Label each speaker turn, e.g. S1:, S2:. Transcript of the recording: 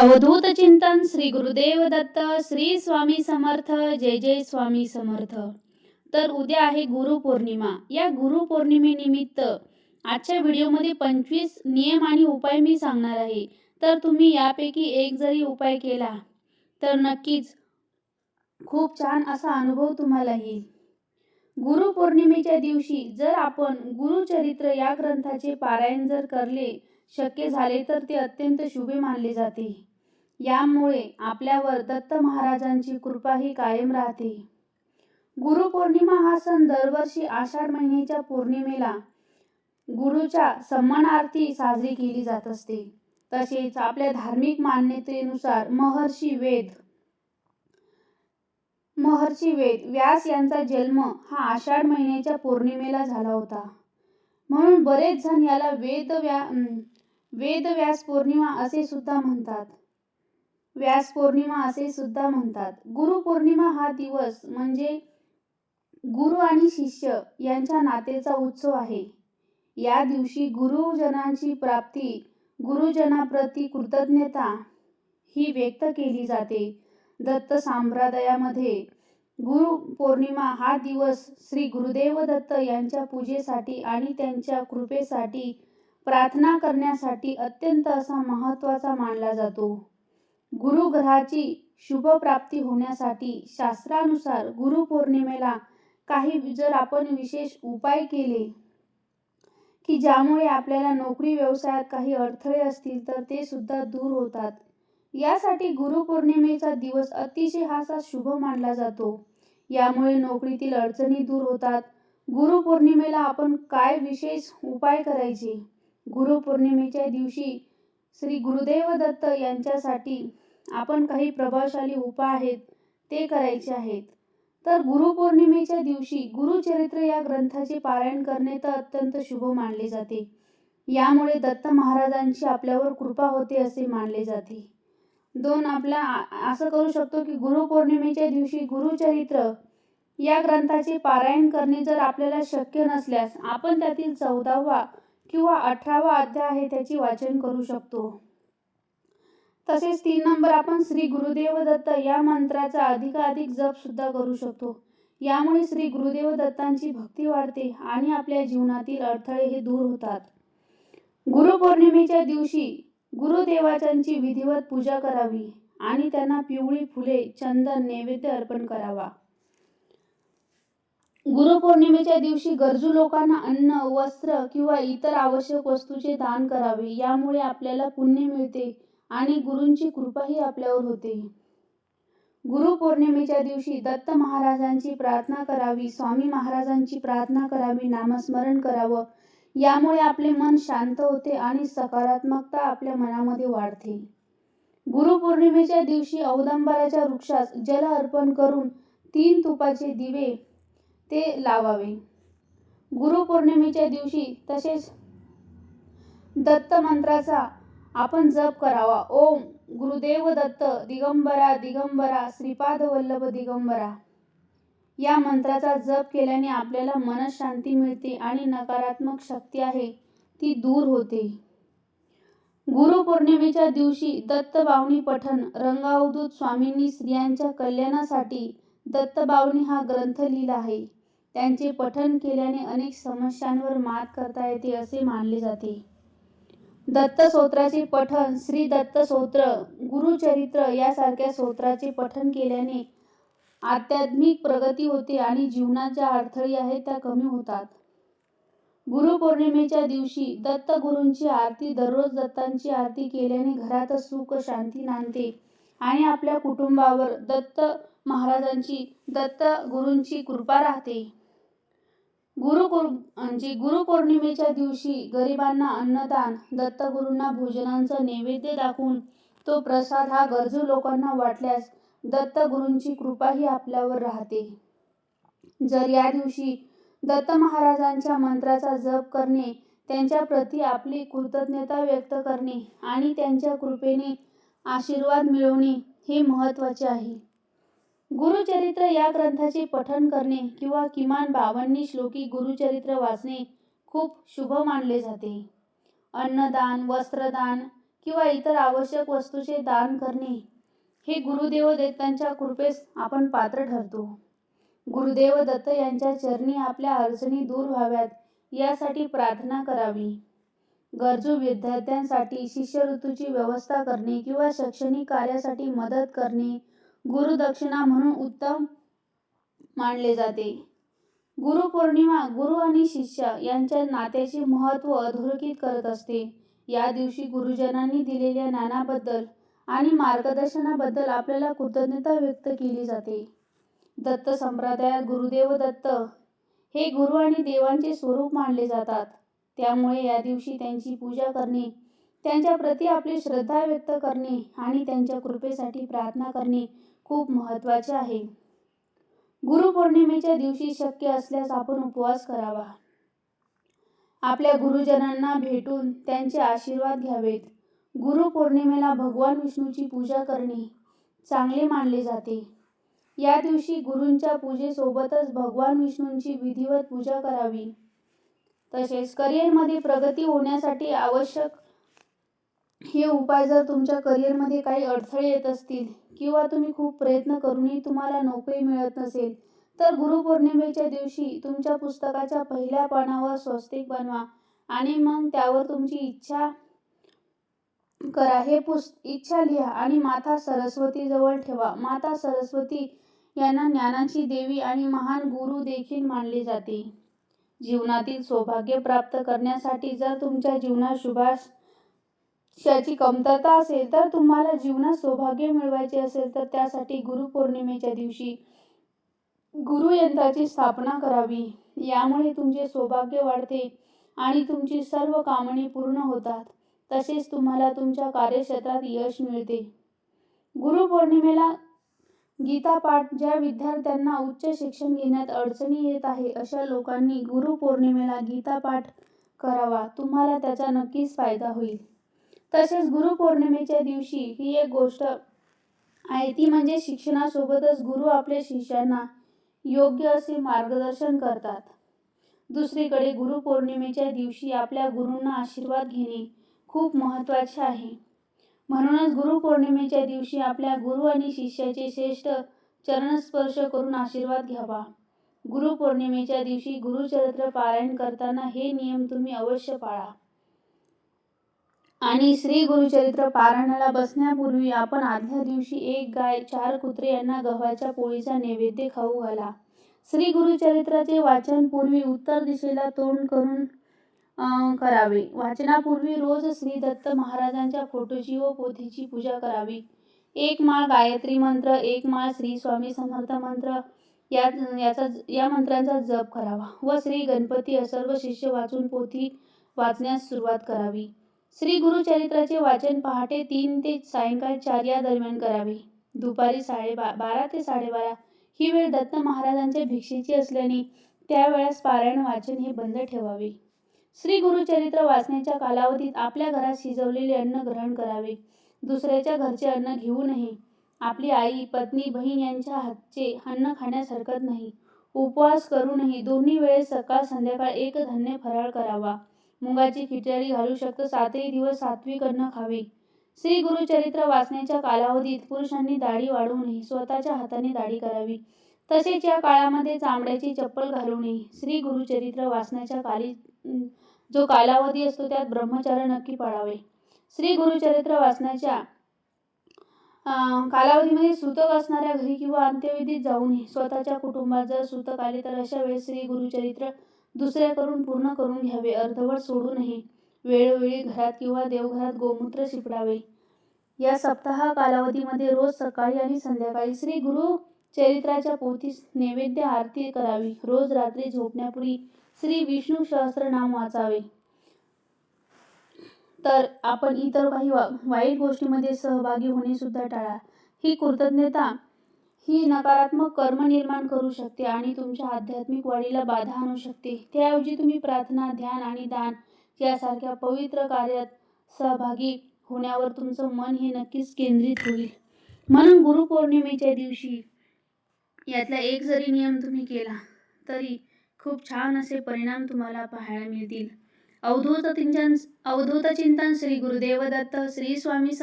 S1: अवधूत चिंतन श्री गुरुदेव दत्त श्री स्वामी समर्थ जय जय स्वामी समर्थ. तर उद्या आहे गुरुपौर्णिमा या गुरुपौर्णिमेनिमित्त आजच्या व्हिडिओमध्ये पंचवीस नियम आणि उपाय मी सांगणार आहे. तर तुम्ही यापैकी एक जरी उपाय केला तर नक्कीच खूप छान असा अनुभव तुम्हाला येईल गुरुपौर्णिमेच्या दिवशी जर आपण गुरुचरित्र या ग्रंथाचे पारायण जर करले शक्य झाले तर ते अत्यंत शुभे मानले जाते. यामुळे आपल्यावर दत्त महाराजांची कृपाही कायम राहते. गुरुपौर्णिमा हा सण दरवर्षी आषाढ महिन्याच्या पौर्णिमेला गुरुच्या सन्मानार्थी साजरी केली जात असते. तसेच आपल्या धार्मिक मान्यतेनुसार महर्षी वेद महर्षी वेद व्यास यांचा जन्म हा आषाढ महिन्याच्या पौर्णिमेला झाला होता. म्हणून बरेच जण याला वेद व्या वेद व्यास पौर्णिमा असे सुद्धा म्हणतात. व्यास पौर्णिमा असे सुद्धा म्हणतात. गुरुपौर्णिमा हा दिवस म्हणजे गुरु आणि शिष्य यांच्या नातेचा उत्सव आहे. या दिवशी गुरुजनांची प्राप्ती गुरुजनाप्रती कृतज्ञता ही व्यक्त केली जाते. दत्त संप्रदायामध्ये गुरु पौर्णिमा हा दिवस श्री गुरुदेव दत्त यांच्या पूजेसाठी आणि त्यांच्या कृपेसाठी प्रार्थना करण्यासाठी अत्यंत असा महत्त्वाचा मानला जातो. गुरुग्रहाची शुभप्राप्ती होण्यासाठी शास्त्रानुसार गुरुपौर्णिमेला काही जर आपण विशेष उपाय केले की ज्यामुळे आपल्याला नोकरी व्यवसायात काही अडथळे असतील तर ते सुद्धा दूर होतात. यासाठी गुरुपौर्णिमेचा दिवस अतिशय हासा शुभ मानला जातो. यामुळे नोकरीतील अडचणी दूर होतात. गुरुपौर्णिमेला आपण काय विशेष उपाय करायचे? गुरुपौर्णिमेच्या दिवशी श्री गुरुदेव दत्त यांच्यासाठी आपण काही प्रभावशाली उपाय आहेत ते करायचे आहेत. तर गुरुपौर्णिमेच्या दिवशी गुरुचरित्र या ग्रंथाचे पारायण करणे तर अत्यंत शुभ मानले जाते. यामुळे दत्त महाराजांची आपल्यावर कृपा होते असे मानले जाते. दोन आपला आ- असं करू शकतो की गुरुपौर्णिमेच्या दिवशी गुरुचरित्र या ग्रंथाचे पारायण करणे जर आपल्याला शक्य नसल्यास आपण त्यातील चौदावा किंवा अठरावा अध्याय आहे त्याची वाचन करू शकतो. तसेच तीन नंबर आपण श्री गुरुदेव दत्त या मंत्राचा अधिकाधिक जप सुद्धा करू शकतो. यामुळे श्री गुरुदेव दत्तांची भक्ती वाढते आणि आपल्या जीवनातील अडथळे हे दूर होतात. गुरुपौर्णिमेच्या दिवशी गुरुदेवाच्यांची विधिवत पूजा करावी आणि त्यांना पिवळी फुले चंदन नैवेद्य अर्पण करावा. गुरुपौर्णिमेच्या दिवशी गरजू लोकांना अन्न वस्त्र किंवा इतर आवश्यक वस्तूचे दान करावे यामुळे आपल्याला पुण्य मिळते आणि गुरूंची कृपाही आपल्यावर होते. गुरुपौर्णिमेच्या दिवशी दत्त महाराजांची प्रार्थना करावी स्वामी महाराजांची प्रार्थना करावी नामस्मरण करावं. यामुळे आपले मन शांत होते आणि सकारात्मकता आपल्या मनामध्ये वाढते. गुरुपौर्णिमेच्या दिवशी औदंबराच्या वृक्षास जल अर्पण करून तीन तुपाचे दिवे ते लावावे. गुरुपौर्णिमेच्या दिवशी तसेच दत्त मंत्राचा आपण जप करावा. ओम गुरुदेव दत्त दिगंबरा दिगंबरा श्रीपाद वल्लभ दिगंबरा. या मंत्राचा जप केल्याने आपल्याला मनशांती मिळते आणि नकारात्मक शक्ती आहे ती दूर होते. गुरुपौर्णिमेच्या दिवशी दत्तबावनी पठण रंगावधूत स्वामींनी स्त्रियांच्या कल्याणासाठी दत्तबावनी हा ग्रंथ लिहिला आहे. त्यांचे पठन केल्याने अनेक समस्यांवर मात करता येते असे मानले जाते. दत्त स्तोत्राचे पठण श्री दत्त स्तोत्र गुरुचरित्र यासारख्या स्तोत्राचे पठन केल्याने आध्यात्मिक प्रगती होते आणि जीवनाच्या अडथळे आहेत त्या कमी होतात. गुरुपौर्णिमेच्या दिवशी दत्त गुरूंची आरती दररोज दत्तांची आरती केल्याने घरात सुख शांती नांदते आणि आपल्या कुटुंबावर दत्त महाराजांची दत्त गुरूंची कृपा राहते. गुरु म्हणजे गुरुपौर्णिमेच्या दिवशी गरिबांना अन्नदान दत्तगुरूंना भोजनांचा नैवेद्य दाखवून तो प्रसाद हा गरजू लोकांना वाटल्यास दत्तगुरूंची कृपाही आपल्यावर राहते. जर या दिवशी दत्त महाराजांच्या मंत्राचा जप करणे त्यांच्या प्रती आपली कृतज्ञता व्यक्त करणे आणि त्यांच्या कृपेने आशीर्वाद मिळवणे हे महत्त्वाचे आहे. गुरुचरित्र या ग्रंथाचे पठण करणे किंवा किमान बावन्नी श्लोकी गुरुचरित्र वाचणे खूप शुभ मानले जाते. अन्नदान वस्त्रदान किंवा इतर आवश्यक वस्तूचे दान करणे हे गुरुदेव दत्तांच्या कृपेस आपण पात्र ठरतो. गुरुदेव दत्त यांच्या चरणी आपल्या अडचणी दूर व्हाव्यात यासाठी प्रार्थना करावी. गरजू विद्यार्थ्यांसाठी शिष्यवृत्तीची व्यवस्था करणे किंवा शैक्षणिक कार्यासाठी मदत करणे गुरुदक्षिणा म्हणून उत्तम मानले जाते. गुरुपौर्णिमा गुरु आणि शिष्य यांच्या नात्याचे महत्त्व अधोरेखित करत असते. या दिवशी गुरुजनांनी दिलेल्या ज्ञानाबद्दल आणि मार्गदर्शनाबद्दल आपल्याला कृतज्ञता व्यक्त केली जाते. दत्त संप्रदायात गुरुदेव दत्त हे गुरु आणि देवांचे स्वरूप मानले जातात. त्यामुळे या दिवशी त्यांची पूजा करणे त्यांच्या प्रती आपली श्रद्धा व्यक्त करणे आणि त्यांच्या कृपेसाठी प्रार्थना करणे खूप महत्त्वाचे आहे. गुरुपौर्णिमेच्या दिवशी शक्य असल्यास आपण उपवास करावा. आपल्या गुरुजनांना भेटून त्यांचे आशीर्वाद घ्यावेत. गुरुपौर्णिमेला भगवान विष्णूची पूजा करणे चांगले मानले जाते. या दिवशी गुरूंच्या पूजेसोबतच भगवान विष्णूंची विधिवत पूजा करावी. तसेच करिअरमध्ये प्रगती होण्यासाठी आवश्यक हे उपाय जर तुमच्या करिअरमध्ये काही अडथळे येत असतील किंवा तुम्ही खूप प्रयत्न करूनही तुम्हाला नोकरी मिळत नसेल तर गुरुपौर्णिमेच्या दिवशी तुमच्या पुस्तकाच्या पहिल्या पानावर स्वस्तिक बनवा आणि मग त्यावर तुमची इच्छा करा. हे पुस् इच्छा लिहा आणि माता सरस्वती जवळ ठेवा. माता सरस्वती यांना ज्ञानाची देवी आणि महान गुरु देखील मानले जाते. जीवनातील सौभाग्य प्राप्त करण्यासाठी जर तुमच्या जीवनात त्याची कमतरता असेल तर तुम्हाला जीवनात सौभाग्य मिळवायचे असेल तर त्यासाठी गुरुपौर्णिमेच्या दिवशी गुरुयंत्राची स्थापना करावी. यामुळे तुमचे सौभाग्य वाढते आणि तुमची सर्व कामणे पूर्ण होतात. तसेच तुम्हाला तुमच्या कार्यक्षेत्रात यश मिळते. गुरुपौर्णिमेला गीता पाठ ज्या विद्यार्थ्यांना उच्च शिक्षण घेण्यात अडचणी येत आहे अशा लोकांनी गुरुपौर्णिमेला गीता पाठ करावा. तुम्हाला त्याचा नक्कीच फायदा होईल. तसेच गुरुपौर्णिमेच्या दिवशी ही एक गोष्ट आहे ती म्हणजे शिक्षणासोबतच गुरु आपल्या शिष्यांना योग्य असे मार्गदर्शन करतात. दुसरीकडे गुरुपौर्णिमेच्या दिवशी आपल्या गुरूंना आशीर्वाद घेणे खूप महत्त्वाचे आहे. म्हणूनच गुरुपौर्णिमेच्या दिवशी आपल्या गुरु आणि शिष्याचे श्रेष्ठ चरणस्पर्श करून आशीर्वाद घ्यावा. गुरुपौर्णिमेच्या दिवशी गुरुचरित्र पारायण करताना हे नियम तुम्ही अवश्य पाळा. आणि श्री गुरुचरित्र पारायणाला बसण्यापूर्वी आपण आदल्या दिवशी एक गाय चार कुत्रे यांना गव्हाच्या पोळीचा नैवेद्य खाऊ घाला. श्री गुरुचरित्राचे वाचन पूर्वी उत्तर दिशेला तोंड करून करावे. वाचनापूर्वी रोज श्री दत्त महाराजांच्या फोटोची व पोथीची पूजा करावी. एक माळ गायत्री मंत्र एक माळ श्री स्वामी समर्थ मंत्र या याचा या मंत्रांचा जप करावा व श्री गणपती असर्व शिष्य वाचून पोथी वाचण्यास सुरुवात करावी. श्री गुरुचरित्राचे वाचन पहाटे तीन ते सायंकाळ चार या दरम्यान करावे. दुपारी साडेबा बारा ते साडेबारा ही वेळ दत्त महाराजांच्या भिक्षेची असल्याने त्यावेळेस पारायण वाचन हे बंद ठेवावे. श्री गुरुचरित्र वाचण्याच्या कालावधीत आपल्या घरात शिजवलेले अन्न ग्रहण करावे. दुसऱ्याच्या घरचे अन्न घेऊ नये. आपली आई पत्नी बहीण यांच्या हातचे अन्न खाण्यास हरकत नाही. उपवास करू दोन्ही वेळेस सकाळ संध्याकाळ एक धान्य फराळ करावा. मुगाची खिचडी घालू शकतो. सातही दिवस सात्विक अन्न खावे. श्री गुरुचरित्र वाचण्याच्या कालावधीत पुरुषांनी दाढी वाढू नये स्वतःच्या हाताने दाढी करावी. तसेच या काळामध्ये चामड्याची चप्पल घालू नये श्री गुरुचरित्र वाचण्याच्या काली जो कालावधी असतो त्यात ब्रह्मचार्य नक्की पाळावे. श्री गुरुचरित्र वाचण्याच्या कालावधीमध्ये सूतक असणाऱ्या घरी किंवा अंत्यविधीत जाऊ नये स्वतःच्या कुटुंबात जर सूतक आले तर अशा वेळेस श्री गुरुचरित्र दुसऱ्याकडून पूर्ण करून घ्यावे. अर्धवट सोडू नये वेळोवेळी घरात किंवा देवघरात गोमूत्र शिपडावे. या सप्ताह कालावधीमध्ये रोज सकाळी आणि संध्याकाळी श्री गुरु चरित्राच्या पोथीस नैवेद्य आरती करावी. रोज रात्री झोपण्यापूर्वी श्री विष्णू सहस्त्रनाम वाचावे. तर आपण इतर काही वा वाईट गोष्टीमध्ये सहभागी होणे सुद्धा टाळा. ही कृतज्ञता ही नकारात्मक कर्म निर्माण करू शकते आणि तुमच्या आध्यात्मिक वाढीला बाधा आणू शकते. त्याऐवजी तुम्ही प्रार्थना ध्यान आणि दान यासारख्या पवित्र कार्यात सहभागी होण्यावर तुमचं मन हे नक्कीच केंद्रित होईल. म्हणून गुरुपौर्णिमेच्या दिवशी यातला एक जरी नियम तुम्ही केला तरी खूप छान असे परिणाम तुम्हाला पाहायला मिळतील. अवधूत चिंतन अवधूत चिंतन श्री गुरुदेव दत्त श्री स्वामी